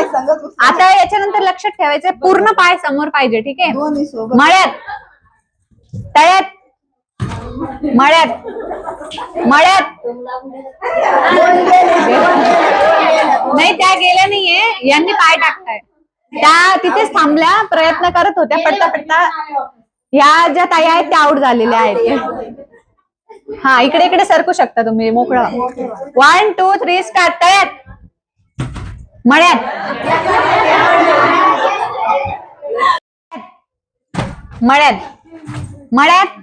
पाय संगत उचला. आता याच्यानंतर लक्षात ठेवायचं पूर्ण पाय समोर पाहिजे ठीक आहे? दोन्ही सोबत. मळ्यात. तळ्यात. मळ्यात. मळ्यात. नाही त्या गेल्या नाहीये. यांनी पाय टाकताय. त्या तिथेच थांबल्या प्रयत्न करत होत्या पडता पडता ह्या ज्या ताई आहेत त्या आउट झालेल्या आहेत. हा इकडे इकडे सरकू शकता तुम्ही मोकळं. वन टू थ्री स्टार्ट तळ्यात. मळ्यात. मळ्यात. मळ्यात.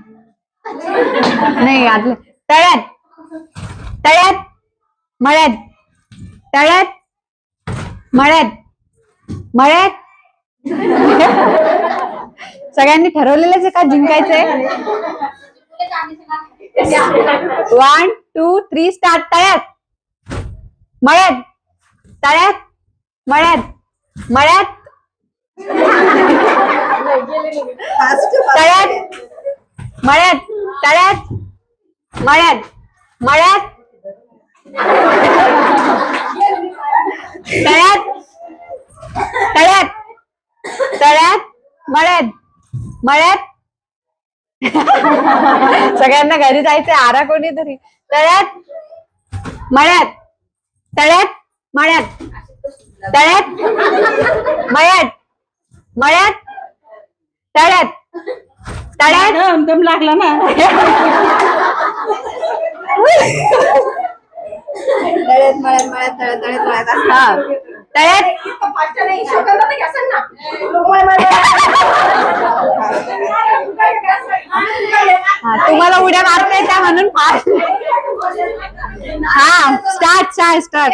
नाही आतलं. तळ्यात. तळ्यात. मळ्यात. तळ्यात. मळ्यात. मळ्यात. सगळ्यांनी ठरवलेलंच आहे का? जिंकायचंय? वन टू थ्री स्टार्ट तळ्यात. मळ्यात. तळ्यात. मळ्यात मळ्यात. तळ्यात मळ्यात तळ्यात मळ्यात मळ्यात. तळ्यात तळ्यात तळ्यात मळ्यात मळ्यात. सगळ्यांना घरी जायचं आरा कोणी तरी तळ्यात मळ्यात तळ्यात मळ्यात. तळ्यात? मळ्यात? मळ्यात? तळ्यात? तळ्यात? दम लागला ना. तळ्यात मळ्यात मळ्यात तळ्यात तळ्यात मळ्यात असं. हा. तळ्यात? हा तुम्हाला उड्या मारता येत्या म्हणून फास्ट हा स्टार्ट स्टार्ट स्टार्ट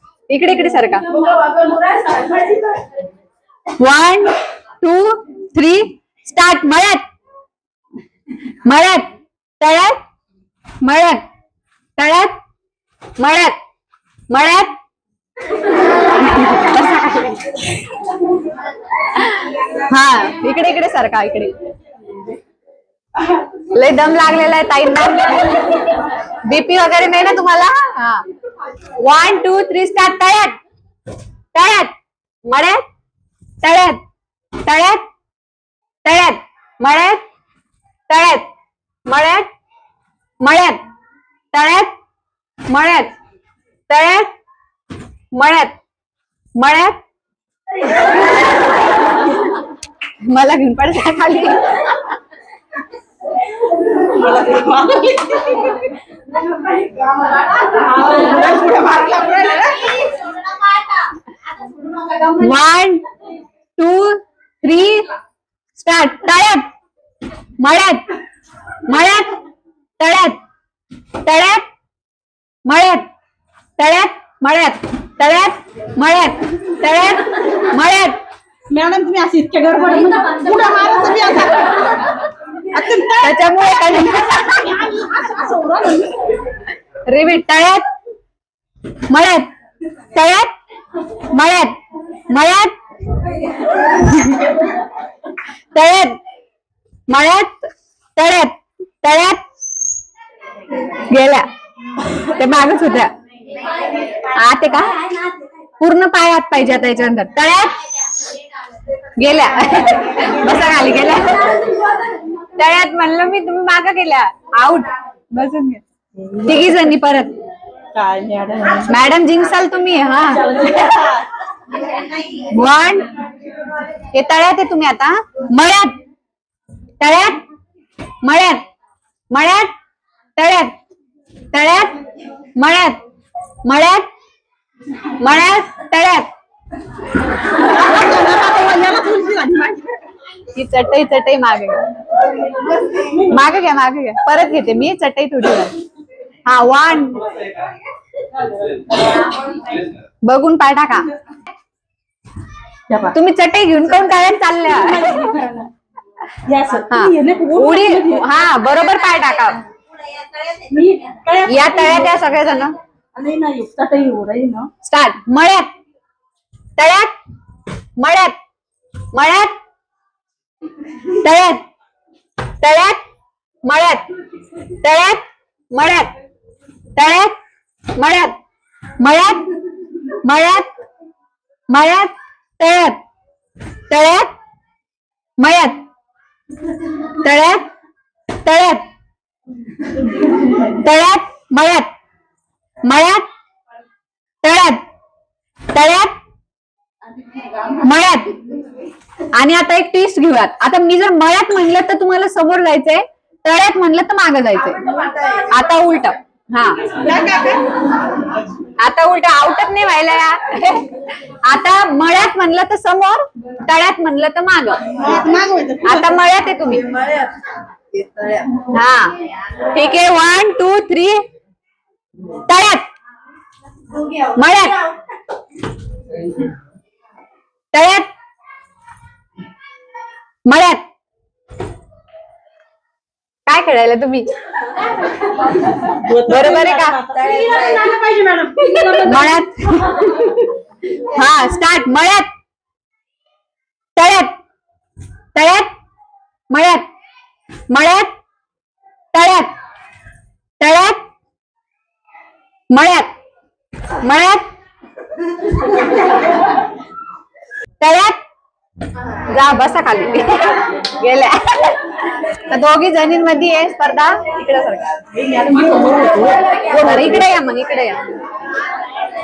इकडे इकडे सरका वन टू थ्री स्टार्ट मळ्यात. मळ्यात. तळ्यात. मळ्यात. तळ्यात. मळ्यात. मळ्यात. हा इकडे इकडे सरका इकडे. लय दम लागलेला आहे ताईंना बीपी वगैरे नाही ना तुम्हाला? हा. वन टू थ्री स्टार्ट तळ्यात तळ्यात मळ्यात तळ्यात तळ्यात तळ्यात मळ्यात तळ्यात मळ्यात मळ्यात तळ्यात मळ्यात तळ्यात मळ्यात मळ्यात मला घेऊन पडता खाली वन टू थ्री स्टार्ट तळ्यात. मळ्यात. मळ्यात. तळ्यात. तळ्यात. मळ्यात. तळ्यात. मळ्यात. तळ्यात. मळ्यात. तळ्यात. मळ्यात. मॅडम तुम्ही अशी इतक्या गडबड त्याच्यामुळे रिपीट तळ्यात मळ्यात तळ्यात मळ्यात मळ्यात तळ्यात मळ्यात तळ्यात तळ्यात गेल्या. ते मागच होत्या. आते का? पूर्ण पायात पाहिजे आता याच्यानंतर. तळ्यात गेल्या. बसा खाली गेल्या. तळ्यात म्हणलं मी तुम्ही माग गेल्या. आउट बसून घ्या तिघी जणी परत. काय मॅडम? जिंकसाल तुम्ही हा. वन. हे तळ्यात आहे तुम्ही आता मळ्यात. तळ्यात. मळ्यात. मळ्यात. तळ्यात. तळ्यात. मळ्यात. मळ्यात. मळ्यात. तळ्यात. ही चटई चटई मागे घ्या. मागे घ्या मागे घ्या. परत घेते मी चटई थोडी हा वन बघून पाय टाका. तुम्ही चटई घेऊन काऊन काय चालल्या? उडी हा बरोबर पाय टाका. या तळ्यात या सगळेजण. स्टार्ट. मळ्यात. तळ्यात. मळ्यात. मळ्यात. तळ्यात. तळ्यात. मळ्यात. तळ्यात. मळ्यात. तळ्यात मळ्यात मळ्यात मळ्यात मळ्यात तळ्यात तळ्यात मळ्यात तळ्यात तळ्यात तळ्यात मळ्यात मळ्यात तळ्यात तळ्यात मळ्यात. आणि आता एक टेस्ट घेऊयात. आता मी जर मळ्यात म्हणलं तर तुम्हाला समोर जायचंय तळ्यात म्हणलं तर मागं जायचंय. आता उलट. हा. आता उलट आउटच नाही व्हायला या. आता मळ्यात म्हणलं तर समोर तळ्यात म्हणलं तर माग. आता मळ्यात आहे तुम्ही. हा. ठीक आहे वन टू थ्री तळ्यात. मळ्यात. तळ्यात. मळ्यात. काय खेळायला तुम्ही? बरोबर आहे का? मळ्यात. हा स्टार्ट मळ्यात. तळ्यात. तळ्यात. मळ्यात. मळ्यात. तळ्यात. तळ्यात. मळ्यात. मळ्यात. तळ्यात. जा बसा खाली. गेल्या. दोघी जणींमध्ये आहे स्पर्धा? इकडे इकडे या मग इकडे या.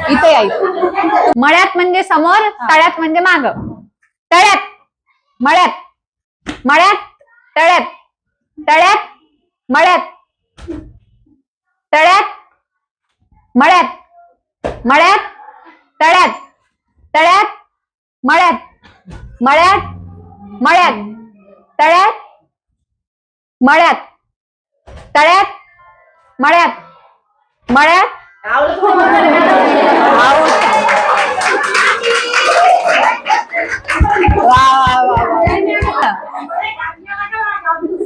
इथे या इथे. मळ्यात म्हणजे समोर तळ्यात म्हणजे माग. तळ्यात मळ्यात मळ्यात तळ्यात तळ्यात मळ्यात तळ्यात मळ्यात मळ्यात तळ्यात तळ्यात मळ्यात मळ्यात मळ्यात तळ्यात मळ्यात. तळ्यात. मळ्यात. मळ्यात.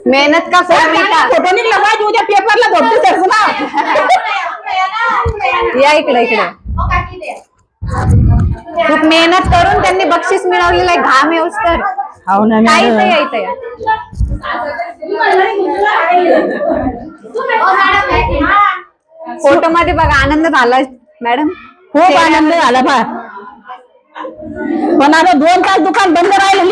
मेहनत का फोटो निघला पाहिजे उद्या पेपरला धोपते सर ना या इकडे इकडे. खूप मेहनत करून त्यांनी बक्षीस मिळवलेलं आहे. घाम येऊस तर. हो ना काय इथं या इथं या फोटो मध्ये बघा आनंद झाला मॅडम. खूप आनंद झाला बा पण आता दोन तास दुकान बंद राहिले.